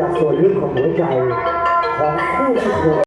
จากส่วนลึกของหัวใจของผู้ที่เคย